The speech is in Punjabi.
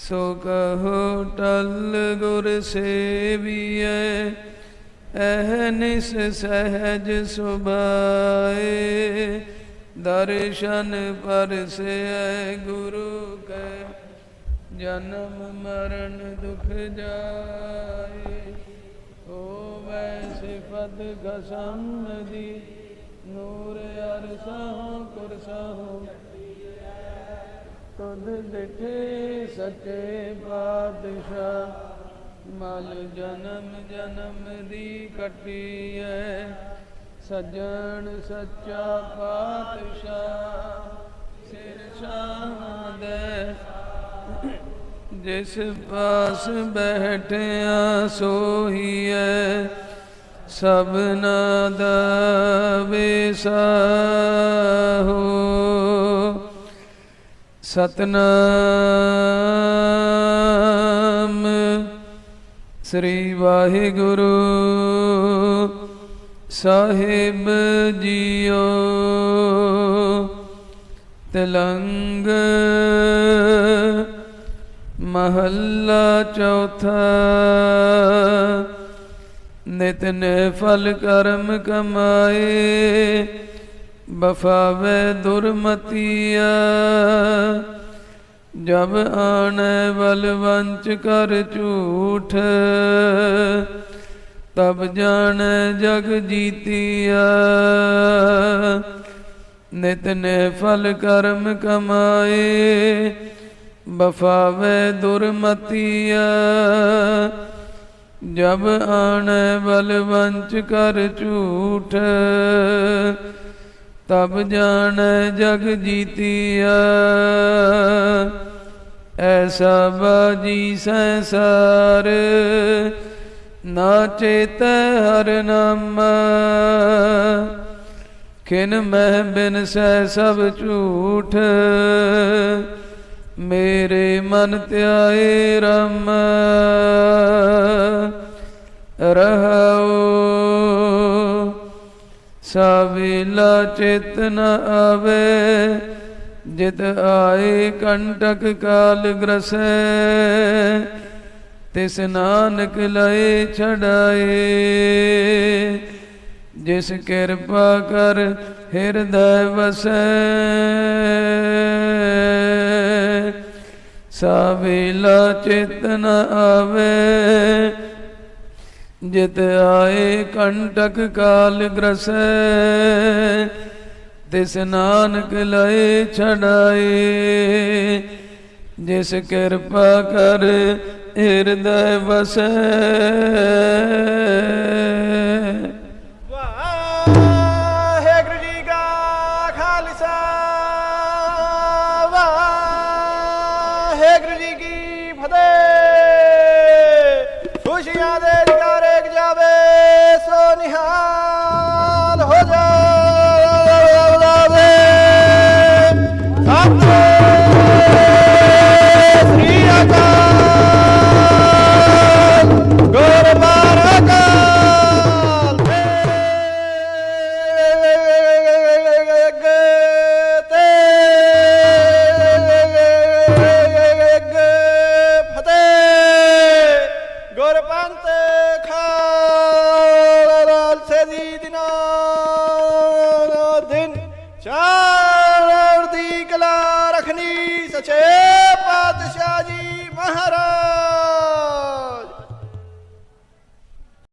ਸੋ ਕਹੋ ਟਲ ਗੁਰ ਸੇਵੀਐ ਅਹਨਿਸ ਸਹਿਜ ਸੁਭਾਏ। ਦਰਸ਼ਨ ਪਰਸੈ ਗੁਰੂ ਕੈ, ਜਨਮ ਮਰਨ ਦੁਖ ਜਾਏ। ਹੋਵੈ ਸਿਫਤ ਖਸਮ ਦੀ, ਨੂਰ ਅਰਸਹੁ ਕੁਰਸਹੁ ਤੁਧ ਦਿਠੇ ਸੱਚੇ ਪਾਤਸ਼ਾਹ, ਮਲ ਜਨਮ ਜਨਮ ਦੀ ਕਟੀ ਕਟੀਐ। ਸੱਜਣ ਸੱਚਾ ਪਾਤਸ਼ਾਹ, ਸਿਰ ਸ਼ਾਹਦੇ ਜਿਸ ਪਾਸ ਬੈਠਿਆ ਸੋਹੀਐ ਸਭਨਾ ਦਾ ਵਿਸਾਹੋ ਸਤਨਾਮ ਸ੍ਰੀ ਵਾਹਿਗੁਰੂ ਸਾਹਿਬ ਜੀਓ। ਤਲੰਗ ਮਹੱਲਾ ਚੌਥਾ। ਨਿਤ ਨੇ ਫਲ ਕਰਮ ਕਮਾਏ। ਬਫਾਵੇ ਦੁਰਮਤੀਆ, ਜਬ ਆਣੇ ਬਲਵੰਚ ਕਰ ਝੂਠ, ਤਬ ਜਾਣੈ ਜਗ ਜੀਤੀਆ। ਨਿਤ ਨੇ ਫਲ ਕਰਮ ਕਮਾਏ ਬਫਾਵੇ ਦੁਰਮਤੀਆ, ਜਬ ਆਣੇ ਬਲਵੰਚ ਕਰ ਝੂਠ ਤਬ ਜਾਣੈ ਜਗ ਜੀਤੀਆ ਐਸਾ ਬਾਜੀ ਸੰਸਾਰ, ਨਾ ਚੇਤੈ ਹਰ ਨਾਮ। ਖਿਨ ਮਹਿ ਬਿਨ ਸਹਿ ਸਭ ਝੂਠ, ਮੇਰੇ ਮਨ ਧਿਆਏ ਰਮ। ਰਹਾਉ ਸਾਵੇਲਾ ਚੇਤਨ ਆਵੇ, ਜਿਤ ਆਏ ਕੰਟਕ ਕਾਲ ਗ੍ਰਸੈ, ਤਿਸ ਨਾਨਕ ਲਏ ਛਡਾਏ। ਜਿਸ ਕਿਰਪਾ ਕਰ ਹਿਰਦੈ ਵਸੈ ਸਾਵੇਲਾ ਚੇਤਨ ਆਵੇ ਜਿਤ ਆਏ ਕੰਟਕ ਕਾਲ ਗ੍ਰਸੈ ਤਿਸ ਨਾਨਕ ਲਏ ਛਡਾਏ। ਜਿਸ ਕਿਰਪਾ ਕਰ ਹਿਰਦੈ ਵਸੈ ਸ੍ਰੀ ਸਚੇ ਪਾਤਸ਼ਾਹ ਜੀ ਮਹਾਰਾਜ।